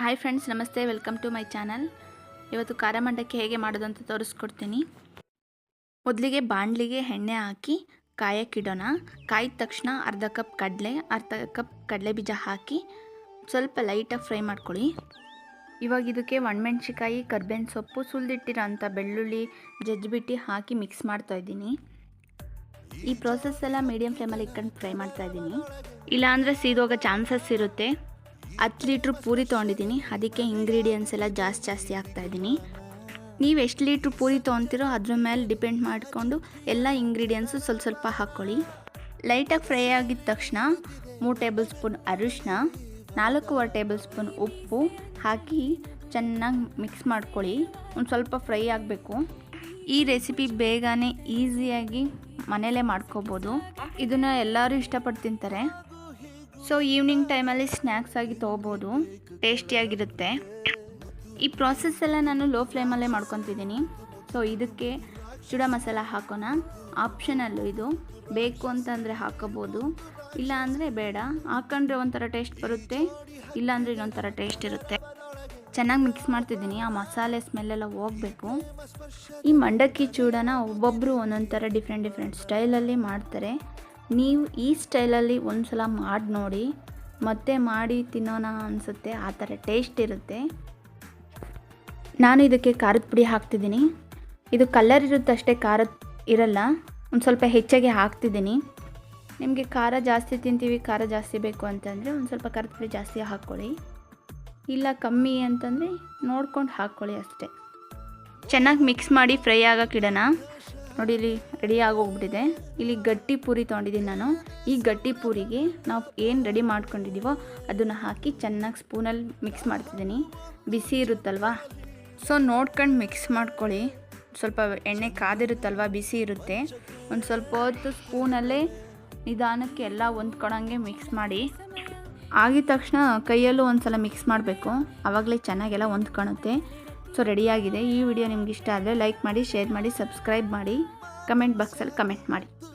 Hi friends ನಮಸ್ತೆ. Welcome to my channel ಇವತ್ತು ಖಾರ ಮಂಡಕ್ಕಿ ಹೇಗೆ ಮಾಡೋದು ಅಂತ ತೋರಿಸ್ಕೊಡ್ತೀನಿ. ಮೊದಲಿಗೆ ಬಾಣಲಿಗೆ ಎಣ್ಣೆ ಹಾಕಿ ಕಾಯಕ್ಕಿಡೋಣ. ಕಾಯಿದ ತಕ್ಷಣ ಅರ್ಧ ಕಪ್ ಕಡಲೆ, ಅರ್ಧ ಕಪ್ ಕಡಲೆ ಬೀಜ ಹಾಕಿ ಸ್ವಲ್ಪ ಲೈಟಾಗಿ ಫ್ರೈ ಮಾಡ್ಕೊಳ್ಳಿ. ಇವಾಗ ಇದಕ್ಕೆ ಒಣಮೆಣ್ಸಿಕಾಯಿ ಕರ್ಬೇವಿನ ಸೊಪ್ಪು, ಸುಲಿದಿಟ್ಟಿರೋ ಅಂಥ ಬೆಳ್ಳುಳ್ಳಿ, ಜಜ್ಜಿಬಿಟ್ಟು ಹಾಕಿ ಮಿಕ್ಸ್ ಮಾಡ್ತಾ ಇದ್ದೀನಿ. ಈ ಪ್ರೋಸೆಸ್ ಎಲ್ಲ ಮೀಡಿಯಮ್ ಫ್ಲೇಮಲ್ಲಿ ಇಟ್ಕೊಂಡು ಫ್ರೈ ಮಾಡ್ತಾ ಇದ್ದೀನಿ. ಇಲ್ಲಾಂದರೆ ಸೀದೋಗೋ ಚಾನ್ಸಸ್ ಇರುತ್ತೆ. ಹತ್ತು ಲೀಟ್ರ್ ಪೂರಿ ತೊಗೊಂಡಿದ್ದೀನಿ. ಅದಕ್ಕೆ ಇಂಗ್ರೀಡಿಯೆಂಟ್ಸ್ ಎಲ್ಲ ಜಾಸ್ತಿ ಜಾಸ್ತಿ ಹಾಕ್ತಾಯಿದ್ದೀನಿ ನೀವು ಎಷ್ಟು ಲೀಟ್ರ್ ಪೂರಿ ತೊಗೊತೀರೋ ಅದ್ರ ಮೇಲೆ ಡಿಪೆಂಡ್ ಮಾಡಿಕೊಂಡು ಎಲ್ಲ ಇಂಗ್ರೀಡಿಯೆಂಟ್ಸು ಸ್ವಲ್ಪ ಸ್ವಲ್ಪ ಹಾಕ್ಕೊಳ್ಳಿ ಲೈಟಾಗಿ ಫ್ರೈ ಆಗಿದ ತಕ್ಷಣ ಮೂರು ಟೇಬಲ್ ಸ್ಪೂನ್ ಅರಿಶಿನ ನಾಲ್ಕೂವರೆ ಟೇಬಲ್ ಸ್ಪೂನ್ ಉಪ್ಪು ಹಾಕಿ ಚೆನ್ನಾಗಿ ಮಿಕ್ಸ್ ಮಾಡ್ಕೊಳ್ಳಿ. ಒಂದು ಸ್ವಲ್ಪ ಫ್ರೈ ಆಗಬೇಕು. ಈ ರೆಸಿಪಿ ಬೇಗನೆ ಈಸಿಯಾಗಿ ಮನೇಲೇ ಮಾಡ್ಕೋಬೋದು. ಇದನ್ನು ಎಲ್ಲರೂ ಇಷ್ಟಪಟ್ಟು ತಿಂತಾರೆ. ಸೊ ಈವ್ನಿಂಗ್ ಟೈಮಲ್ಲಿ ಸ್ನ್ಯಾಕ್ಸ್ ಆಗಿ ತೊಗೋಬೋದು. ಟೇಸ್ಟಿಯಾಗಿರುತ್ತೆ ಈ ಪ್ರಾಸೆಸ್ ಎಲ್ಲ ನಾನು ಲೋ ಫ್ಲೇಮಲ್ಲೇ ಮಾಡ್ಕೊತಿದ್ದೀನಿ. ಸೊ ಇದಕ್ಕೆ ಚೂಡ ಮಸಾಲ ಹಾಕೋಣ. ಆಪ್ಷನಲ್ಲು ಇದು. ಬೇಕು ಅಂತಂದರೆ ಹಾಕೋಬೋದು. ಇಲ್ಲ ಅಂದರೆ ಬೇಡ. ಹಾಕೊಂಡ್ರೆ ಒಂಥರ ಟೇಸ್ಟ್ ಬರುತ್ತೆ. ಇಲ್ಲಾಂದರೆ ಇನ್ನೊಂಥರ ಟೇಸ್ಟ್ ಇರುತ್ತೆ. ಚೆನ್ನಾಗಿ ಮಿಕ್ಸ್ ಮಾಡ್ತಿದ್ದೀನಿ. ಆ ಮಸಾಲೆ ಸ್ಮೆಲ್ಲೆಲ್ಲ ಹೋಗಬೇಕು. ಈ ಮಂಡಕ್ಕಿ ಚೂಡನ ಒಬ್ಬೊಬ್ಬರು ಒಂದೊಂದು ಥರ ಡಿಫ್ರೆಂಟ್ ಡಿಫ್ರೆಂಟ್ ಸ್ಟೈಲಲ್ಲಿ ಮಾಡ್ತಾರೆ. ನೀವು ಈ ಸ್ಟೈಲಲ್ಲಿ ಒಂದು ಸಲ ಮಾಡಿ ನೋಡಿ. ಮತ್ತೆ ಮಾಡಿ ತಿನ್ನೋಣ ಅನಿಸುತ್ತೆ, ಆ ಥರ ಟೇಸ್ಟ್ ಇರುತ್ತೆ. ನಾನು ಇದಕ್ಕೆ ಖಾರದ ಪುಡಿ ಹಾಕ್ತಿದ್ದೀನಿ. ಇದು ಕಲರ್ ಇರುತ್ತಷ್ಟೇ ಖಾರದ ಇರಲ್ಲ. ಒಂದು ಸ್ವಲ್ಪ ಹೆಚ್ಚಾಗಿ ಹಾಕ್ತಿದ್ದೀನಿ. ನಿಮಗೆ ಖಾರ ಜಾಸ್ತಿ ತಿಂತೀವಿ, ಖಾರ ಜಾಸ್ತಿ ಬೇಕು ಅಂತಂದರೆ ಒಂದು ಸ್ವಲ್ಪ ಖಾರದ ಪುಡಿ ಜಾಸ್ತಿ ಹಾಕ್ಕೊಳ್ಳಿ. ಇಲ್ಲ ಕಮ್ಮಿ ಅಂತಂದರೆ ನೋಡ್ಕೊಂಡು ಹಾಕ್ಕೊಳ್ಳಿ ಅಷ್ಟೇ. ಚೆನ್ನಾಗಿ ಮಿಕ್ಸ್ ಮಾಡಿ ಫ್ರೈ ಆಗೋಕ್ಕಿಡೋಣ ನೋಡಿ ಇಲ್ಲಿ ರೆಡಿ ಆಗೋಗ್ಬಿಟ್ಟಿದೆ. ಇಲ್ಲಿ ಗಟ್ಟಿ ಪೂರಿ ತೊಗೊಂಡಿದ್ದೀನಿ ನಾನು. ಈ ಗಟ್ಟಿ ಪೂರಿಗೆ ನಾವು ಏನು ರೆಡಿ ಮಾಡ್ಕೊಂಡಿದ್ದೀವೋ ಅದನ್ನು ಹಾಕಿ ಚೆನ್ನಾಗಿ ಸ್ಪೂನಲ್ಲಿ ಮಿಕ್ಸ್ ಮಾಡ್ತಿದ್ದೀನಿ. ಬಿಸಿ ಇರುತ್ತಲ್ವಾ? ಸೊ ನೋಡ್ಕೊಂಡು ಮಿಕ್ಸ್ ಮಾಡ್ಕೊಳ್ಳಿ. ಸ್ವಲ್ಪ ಎಣ್ಣೆ ಕಾದಿರುತ್ತಲ್ವ? ಬಿಸಿ ಇರುತ್ತೆ. ಒಂದು ಸ್ವಲ್ಪ ಹೊತ್ತು ಸ್ಪೂನಲ್ಲೇ ನಿಧಾನಕ್ಕೆ ಎಲ್ಲ ಹೊಂದ್ಕೊಳಂಗೆ ಮಿಕ್ಸ್ ಮಾಡಿ. ಆಗಿದ ತಕ್ಷಣ ಕೈಯಲ್ಲೂ ಒಂದು ಸಲ ಮಿಕ್ಸ್ ಮಾಡಬೇಕು. ಆವಾಗಲೇ ಚೆನ್ನಾಗೆಲ್ಲ ಹೊಂದ್ಕೊಳುತ್ತೆ. ಸೊ ರೆಡಿಯಾಗಿದೆ. ಈ ವಿಡಿಯೋ ನಿಮ್ಗೆ ಇಷ್ಟ ಆದರೆ ಲೈಕ್ ಮಾಡಿ, ಶೇರ್ ಮಾಡಿ, ಸಬ್ಸ್ಕ್ರೈಬ್ ಮಾಡಿ. ಕಮೆಂಟ್ ಬಾಕ್ಸಲ್ಲಿ ಕಮೆಂಟ್ ಮಾಡಿ.